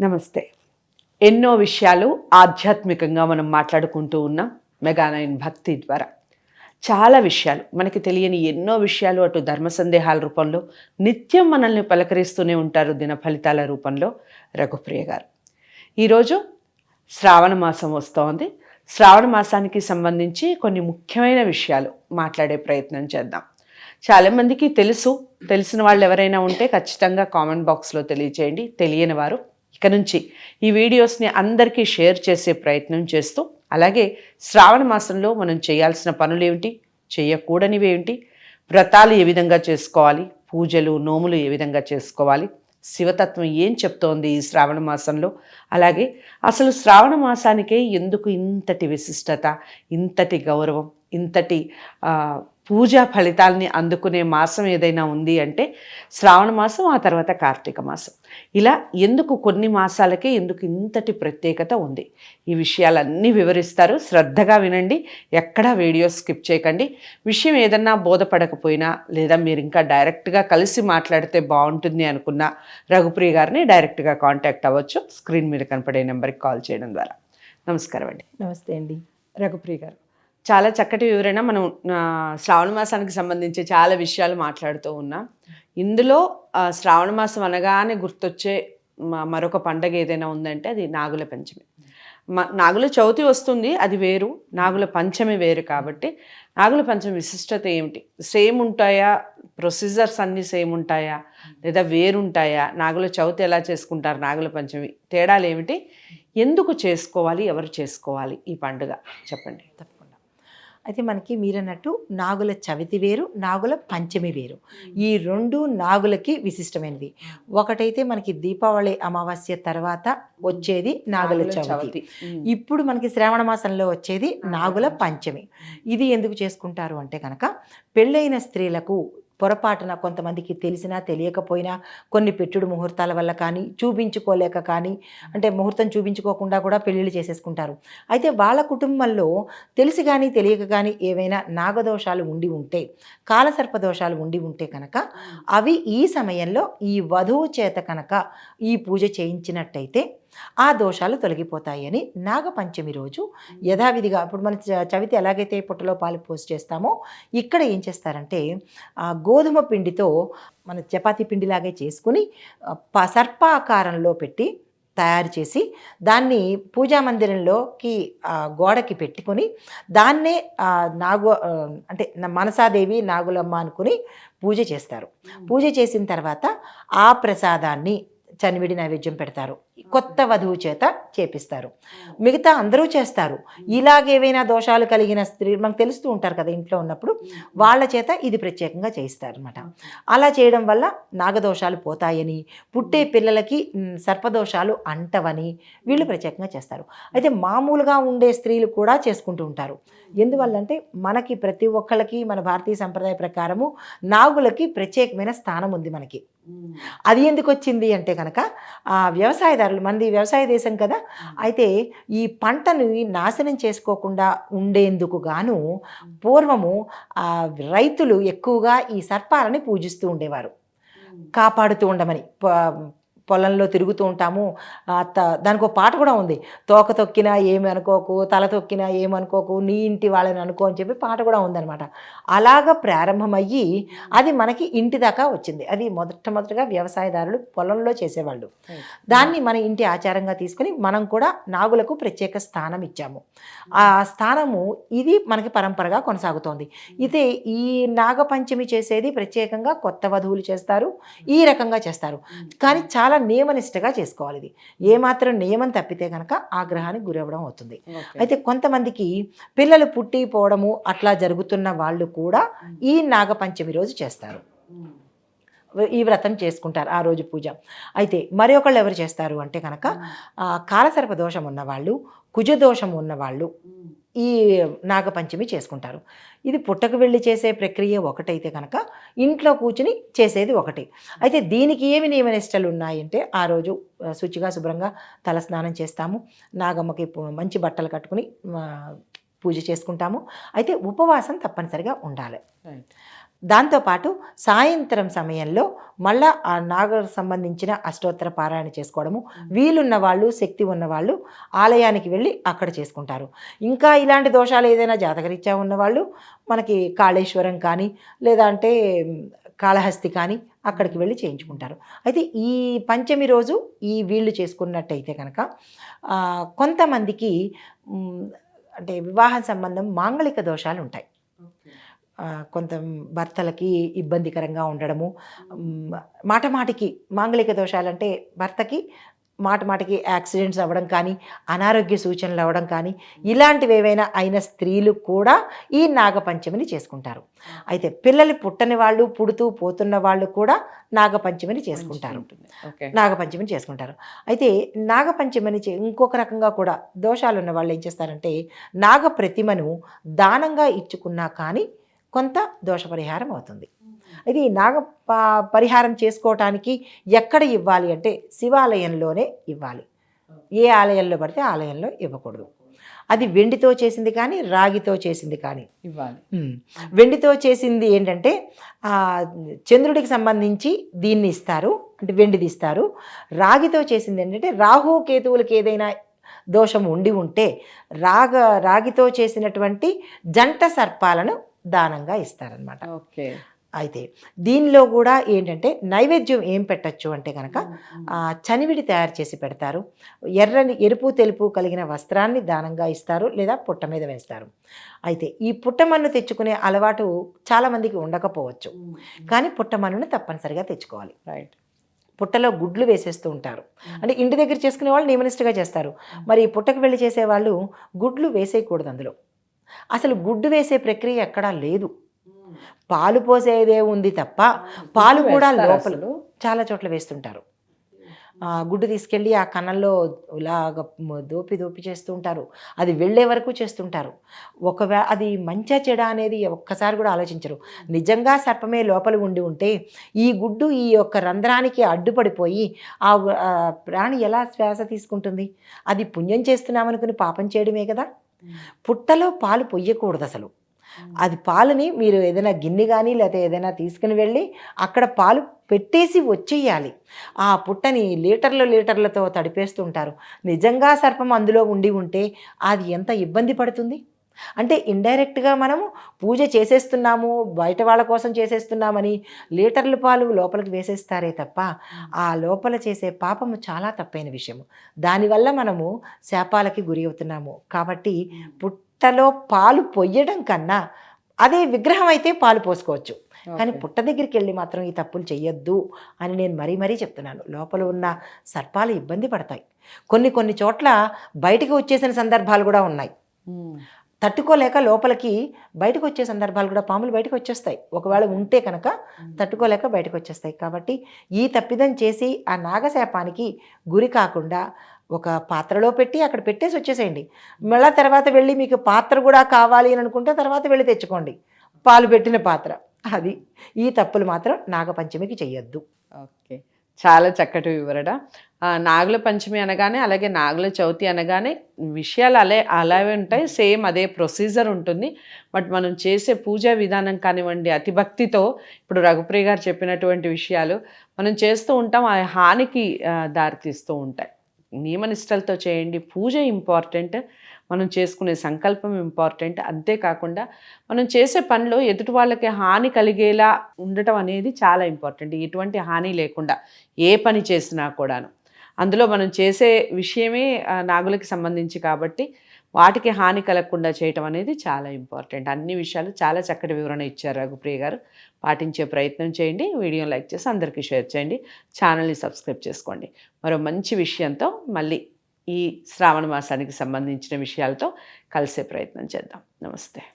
నమస్తే. ఎన్నో విషయాలు ఆధ్యాత్మికంగా మనం మాట్లాడుకుంటూ ఉన్నాం మెగానైన్ భక్తి ద్వారా. చాలా విషయాలు మనకి తెలియని ఎన్నో విషయాలు అటు ధర్మ సందేహాల రూపంలో నిత్యం మనల్ని పలకరిస్తూనే ఉంటారు దిన ఫలితాల రూపంలో రఘుప్రియ గారు. ఈరోజు శ్రావణ మాసం వస్తోంది. శ్రావణ మాసానికి సంబంధించి కొన్ని ముఖ్యమైన విషయాలు మాట్లాడే ప్రయత్నం చేద్దాం. చాలామందికి తెలుసు తెలిసిన వాళ్ళు ఎవరైనా ఉంటే ఖచ్చితంగా కామెంట్ బాక్స్లో తెలియచేయండి. తెలియని వారు ఇక నుంచి ఈ వీడియోస్ని అందరికీ షేర్ చేసే ప్రయత్నం చేస్తూ అలాగే శ్రావణ మాసంలో మనం చేయాల్సిన పనులు ఏమిటి చేయకూడనివి వ్రతాలు ఏ విధంగా చేసుకోవాలి పూజలు నోములు ఏ విధంగా చేసుకోవాలి శివతత్వం ఏం చెప్తోంది ఈ శ్రావణ మాసంలో అలాగే అసలు శ్రావణ మాసానికే ఎందుకు ఇంతటి విశిష్టత ఇంతటి గౌరవం ఇంతటి పూజా ఫలితాలని అందుకునే మాసం ఏదైనా ఉంది అంటే శ్రావణ మాసం ఆ తర్వాత కార్తీక మాసం. ఇలా ఎందుకు కొన్ని మాసాలకే ఎందుకు ఇంతటి ప్రత్యేకత ఉంది? ఈ విషయాలన్నీ వివరిస్తారు. శ్రద్ధగా వినండి. ఎక్కడా వీడియో స్కిప్ చేయకండి. విషయం ఏదన్నా బోధపడకపోయినా లేదా మీరు ఇంకా డైరెక్ట్గా కలిసి మాట్లాడితే బాగుంటుంది అనుకున్న రఘుప్రియ గారిని డైరెక్ట్గా కాంటాక్ట్ అవ్వచ్చు. స్క్రీన్ మీద కనపడే నెంబర్కి కాల్ చేయడం ద్వారా. నమస్కారం అండి. నమస్తే అండి. రఘుప్రియ గారు. చాలా చక్కటి వివరణ మనం శ్రావణ మాసానికి సంబంధించి చాలా విషయాలు మాట్లాడుతూ ఉన్నాం. ఇందులో శ్రావణ మాసం అనగానే గుర్తొచ్చే మరొక పండగ ఏదైనా ఉందంటే అది నాగుల పంచమి. నాగుల చవితి వస్తుంది అది వేరు. నాగుల పంచమి వేరు కాబట్టి నాగుల పంచమి విశిష్టత ఏమిటి? సేమ్ ఉంటాయా? ప్రొసీజర్స్ అన్నీ సేమ్ ఉంటాయా? లేదా వేరుంటాయా? నాగుల చవితి ఎలా చేసుకుంటారు? నాగుల పంచమి తేడాలు ఏమిటి? ఎందుకు చేసుకోవాలి? ఎవరు చేసుకోవాలి? ఈ పండుగ చెప్పండి. అయితే మనకి మీరన్నట్టు నాగుల చవితి వేరు నాగుల పంచమి వేరు. ఈ రెండు నాగులకి విశిష్టమైనది ఒకటైతే మనకి దీపావళి అమావాస్య తర్వాత వచ్చేది నాగుల చవితి. ఇప్పుడు మనకి శ్రావణ మాసంలో వచ్చేది నాగుల పంచమి. ఇది ఎందుకు చేసుకుంటారు అంటే కనుక పెళ్ళైన స్త్రీలకు పొరపాటున కొంతమందికి తెలిసినా తెలియకపోయినా కొన్ని పెట్టుడు ముహూర్తాల వల్ల కానీ చూపించుకోలేక కానీ అంటే ముహూర్తం చూపించుకోకుండా కూడా పెళ్ళిళ్ళు చేసేసుకుంటారు. అయితే వాళ్ళ కుటుంబంలో తెలిసి కానీ తెలియక కానీ ఏవైనా నాగదోషాలు ఉండి ఉంటే కాలసర్ప దోషాలు ఉండి ఉంటే కనుక అవి ఈ సమయంలో ఈ వధువు చేత కనుక ఈ పూజ చేయించినట్టయితే ఆ దోషాలు తొలగిపోతాయని నాగపంచమి రోజు యథావిధిగా ఇప్పుడు మన చ- చవితి ఎలాగైతే పుట్టలో పాలు పోసి చేస్తామో ఇక్కడ ఏం చేస్తారంటే ఆ గోధుమ పిండితో మన చపాతీ పిండిలాగే చేసుకుని సర్పాకారంలో పెట్టి తయారు చేసి దాన్ని పూజా మందిరంలోకి గోడకి పెట్టుకొని దాన్నే నాగు అంటే మనసాదేవి నాగులమ్మ అనుకుని పూజ చేస్తారు. పూజ చేసిన తర్వాత ఆ ప్రసాదాన్ని చనివిడి నైవేద్యం పెడతారు. కొత్త వధువు చేత చేపిస్తారు. మిగతా అందరూ చేస్తారు. ఇలాగేవైనా దోషాలు కలిగిన స్త్రీ మనకు తెలుస్తూ ఉంటారు కదా ఇంట్లో ఉన్నప్పుడు వాళ్ళ చేత ఇది ప్రత్యేకంగా చేయిస్తారు అనమాట అలా చేయడం వల్ల నాగదోషాలు పోతాయని పుట్టే పిల్లలకి సర్పదోషాలు అంటవని వీళ్ళు ప్రత్యేకంగా చేస్తారు. అయితే మామూలుగా ఉండే స్త్రీలు కూడా చేసుకుంటూ ఉంటారు. ఎందువల్లంటే మనకి ప్రతి ఒక్కళ్ళకి మన భారతీయ సంప్రదాయ ప్రకారము నాగులకి ప్రత్యేకమైన స్థానం ఉంది మనకి. అది ఎందుకు వచ్చింది అంటే కనుక ఆ వ్యవసాయదారులు మనది వ్యవసాయ దేశం కదా అయితే ఈ పంటను నాశనం చేసుకోకుండా ఉండేందుకు గాను పూర్వము ఆ రైతులు ఎక్కువగా ఈ సర్పాలని పూజిస్తూ ఉండేవారు. కాపాడుతూ ఉండమని. పొలంలో తిరుగుతూ ఉంటాము. దానికి ఒక పాట కూడా ఉంది. తోక తొక్కినా ఏమి అనుకోకు తల తొక్కినా ఏమనుకోకు నీ ఇంటి వాళ్ళని అనుకో అని చెప్పి పాట కూడా ఉందన్నమాట. అలాగ ప్రారంభమయ్యి అది మనకి ఇంటి దాకా వచ్చింది. అది మొదటమొదటిగా వ్యవసాయదారులు పొలంలో చేసేవాళ్ళు. దాన్ని మన ఇంటి ఆచారంగా తీసుకుని మనం కూడా నాగులకు ప్రత్యేక స్థానం ఇచ్చాము. ఆ స్థానము ఇది మనకి పరంపరగా కొనసాగుతోంది. అయితే ఈ నాగపంచమి చేసేది ప్రత్యేకంగా కొత్త వధువులు చేస్తారు. ఈ రకంగా చేస్తారు. కానీ చాలా నియమనిష్టగా చేసుకోవాలి ఇది. ఏమాత్రం నియమం తప్పితే కనుక ఆ గ్రహానికి గురవ్వడం అవుతుంది. అయితే కొంతమందికి పిల్లలు పుట్టి పోవడము అట్లా జరుగుతున్న వాళ్ళు కూడా ఈ నాగపంచమి రోజు చేస్తారు. ఈ వ్రతం చేసుకుంటారు ఆ రోజు పూజ. అయితే మరి ఒకళ్ళు ఎవరు చేస్తారు అంటే కనుక ఆ, కాలసర్ప దోషం ఉన్నవాళ్ళు కుజ దోషం ఉన్నవాళ్ళు ఈ నాగపంచమి చేసుకుంటారు. ఇది పుట్టకు వెళ్ళి చేసే ప్రక్రియ ఒకటైతే కనుక ఇంట్లో కూర్చుని చేసేది ఒకటి. అయితే దీనికి ఏమి నియమనిష్టలు ఉన్నాయంటే ఆ రోజు శుచిగా శుభ్రంగా తలస్నానం చేస్తాము. నాగమ్మకి మంచి బట్టలు కట్టుకుని పూజ చేసుకుంటాము. అయితే ఉపవాసం తప్పనిసరిగా ఉండాలి. దాంతోపాటు సాయంత్రం సమయంలో మళ్ళా ఆ నాగ సంబంధించిన అష్టోత్తర పారాయణ చేసుకోవడము. వీలున్న వాళ్ళు శక్తి ఉన్న వాళ్ళు ఆలయానికి వెళ్ళి అక్కడ చేసుకుంటారు. ఇంకా ఇలాంటి దోషాలు ఏదైనా జాతకరీత్యా ఉన్నవాళ్ళు మనకి కాళేశ్వరం కానీ లేదా అంటే కాళహస్తి కానీ అక్కడికి వెళ్ళి చేయించుకుంటారు. అయితే ఈ పంచమి రోజు ఈ వీళ్ళు చేసుకున్నట్టయితే కనుక కొంతమందికి అంటే వివాహ సంబంధం మాంగళిక దోషాలు ఉంటాయి కొంత భర్తలకి ఇబ్బందికరంగా ఉండడము. మాట మాటికి మాంగళిక దోషాలంటే భర్తకి మాట మాటికి యాక్సిడెంట్స్ అవ్వడం కానీ అనారోగ్య సూచనలు అవ్వడం కానీ ఇలాంటివి ఏవైనా అయిన స్త్రీలు కూడా ఈ నాగపంచమిని చేసుకుంటారు. అయితే పిల్లలు పుట్టని వాళ్ళు పుడుతూ పోతున్న వాళ్ళు కూడా నాగపంచమిని చేసుకుంటారు. నాగపంచమిని చేసుకుంటారు. అయితే నాగపంచమిని చే- ఇంకొక రకంగా కూడా దోషాలు ఉన్న వాళ్ళు ఏం చేస్తారంటే నాగ ప్రతిమను దానంగా ఇచ్చుకున్నా కానీ కొంత దోష పరిహారం అవుతుంది ఇది నాగ పరిహారం చేసుకోవటానికి ఎక్కడ ఇవ్వాలి అంటే శివాలయంలోనే ఇవ్వాలి. ఏ ఆలయంలో పడితే ఆలయంలో ఇవ్వకూడదు. అది వెండితో చేసింది కానీ రాగితో చేసింది కానీ. ఇవ్వాలి. వెండితో చేసింది ఏంటంటే చంద్రుడికి సంబంధించి దీన్ని ఇస్తారు అంటే వెండిది ఇస్తారు. రాగితో చేసింది ఏంటంటే రాహు కేతువులకి ఏదైనా దోషం ఉండి ఉంటే రాగ రాగితో చేసినటువంటి జంట సర్పాలను దానంగా ఇస్తారనమాట ఓకే. అయితే దీనిలో కూడా ఏంటంటే నైవేద్యం ఏం పెట్టచ్చు అంటే కనుక చనివిడి తయారు చేసి పెడతారు. ఎర్రని ఎరుపు తెలుపు కలిగిన వస్త్రాన్ని దానంగా ఇస్తారు లేదా పుట్ట మీద వేస్తారు. అయితే ఈ పుట్టమన్ను తెచ్చుకునే అలవాటు చాలామందికి ఉండకపోవచ్చు. కానీ పుట్టమన్నును తప్పనిసరిగా తెచ్చుకోవాలి. రైట్. పుట్టలో గుడ్లు వేసేస్తూ ఉంటారు. అంటే ఇంటి దగ్గర చేసుకునే వాళ్ళు నియమనిష్టగా చేస్తారు. మరి ఈ పుట్టకు వెళ్ళి చేసేవాళ్ళు గుడ్లు వేసేయకూడదు అందులో. అసలు గుడ్డు వేసే ప్రక్రియ ఎక్కడా లేదు. పాలు పోసేదే ఉంది తప్ప పాలు కూడా లోపల? చాలా చోట్ల వేస్తుంటారు. ఆ, గుడ్డు తీసుకెళ్ళి ఆ కన్నంలో ఇలాగ దోపి దోపి చేస్తూ ఉంటారు. అది వెళ్ళే వరకు చేస్తుంటారు. ఒకవే అది మంచా చెడ అనేది ఒక్కసారి కూడా ఆలోచించరు. నిజంగా సర్పమే లోపల ఉండి ఉంటే ఈ గుడ్డు ఈ యొక్క రంధ్రానికి అడ్డుపడిపోయి ఆ ప్రాణి ఎలా శ్వాస తీసుకుంటుంది? అది పుణ్యం చేస్తున్నామనుకుని పాపం చేయడమే కదా? పుట్టలో పాలు పొయ్యకూడదు అసలు. అది పాలని మీరు ఏదైనా గిన్నె కానీ లేకపోతే ఏదైనా తీసుకుని వెళ్ళి అక్కడ పాలు పెట్టేసి వచ్చేయాలి. ఆ పుట్టని లీటర్ల లీటర్లతో తడిపేస్తుంటారు. నిజంగా సర్పం అందులో ఉండి ఉంటే అది ఎంత ఇబ్బంది పడుతుంది? అంటే ఇండైరెక్ట్గా మనము పూజ చేసేస్తున్నాము బయట వాళ్ళ కోసం చేసేస్తున్నామని లీటర్ల పాలు లోపలికి వేసేస్తారే తప్ప ఆ లోపల చేసే పాపము చాలా తప్పైన విషయము. దానివల్ల మనము శాపాలకి గురి అవుతున్నాము. కాబట్టి పుట్టలో పాలు పొయ్యడం కన్నా అదే విగ్రహం అయితే పాలు పోసుకోవచ్చు. కానీ. పుట్ట దగ్గరికి వెళ్ళి మాత్రం ఈ తప్పులు చెయ్యొద్దు అని నేను మరీ మరీ చెప్తున్నాను. లోపల ఉన్న సర్పాలు ఇబ్బంది పడతాయి. కొన్ని కొన్ని చోట్ల బయటికి వచ్చేసిన సందర్భాలు కూడా ఉన్నాయి. తట్టుకోలేక లోపలికి బయటకు వచ్చే సందర్భాలు కూడా పాములు బయటకు వచ్చేస్తాయి ఒకవేళ ఉంటే కనుక తట్టుకోలేక బయటకు వచ్చేస్తాయి కాబట్టి ఈ తప్పిదం చేసి ఆ నాగశాపానికి గురి కాకుండా ఒక పాత్రలో పెట్టి అక్కడ పెట్టేసి వచ్చేసేయండి. మళ్ళా తర్వాత వెళ్ళి మీకు పాత్ర కూడా కావాలి అని అనుకుంటే తర్వాత వెళ్ళి తెచ్చుకోండి. పాలు పెట్టిన పాత్ర. అది ఈ తప్పులు మాత్రం నాగపంచమికి చెయ్యొద్దు. ఓకే. చాలా చక్కటి వివరణ. నాగుల పంచమి అనగానే అలాగే నాగుల చవితి అనగానే విషయాలు అలే అలాగే ఉంటాయి. సేమ్ అదే ప్రొసీజర్ ఉంటుంది. బట్ మనం చేసే పూజా విధానం కానివ్వండి అతిభక్తితో ఇప్పుడు రఘుప్రియ గారు చెప్పినటువంటి విషయాలు మనం చేస్తూ ఉంటాం ఆ హానికి దారితీస్తూ ఉంటాయి. నియమనిష్టలతో చేయండి. పూజ ఇంపార్టెంట్. మనం చేసుకునే సంకల్పం ఇంపార్టెంట్. అంతేకాకుండా మనం చేసే పనిలో ఎదుటి వాళ్ళకి హాని కలిగేలా ఉండటం అనేది చాలా ఇంపార్టెంట్. ఎటువంటి హాని లేకుండా ఏ పని చేసినా కూడాను. అందులో మనం చేసే విషయమే నాగులకి సంబంధించి కాబట్టి వాటికి హాని కలగకుండా చేయటం అనేది చాలా ఇంపార్టెంట్. అన్ని విషయాలు చాలా చక్కటి వివరణ ఇచ్చారు రఘుప్రియ గారు. పాటించే ప్రయత్నం చేయండి. వీడియో లైక్ చేసి అందరికీ షేర్ చేయండి. ఛానల్ని సబ్స్క్రైబ్ చేసుకోండి. మరో మంచి విషయంతో మళ్ళీ ఈ శ్రావణ మాసానికి సంబంధించిన విషయాలతో కలిసే ప్రయత్నం చేద్దాం. నమస్తే.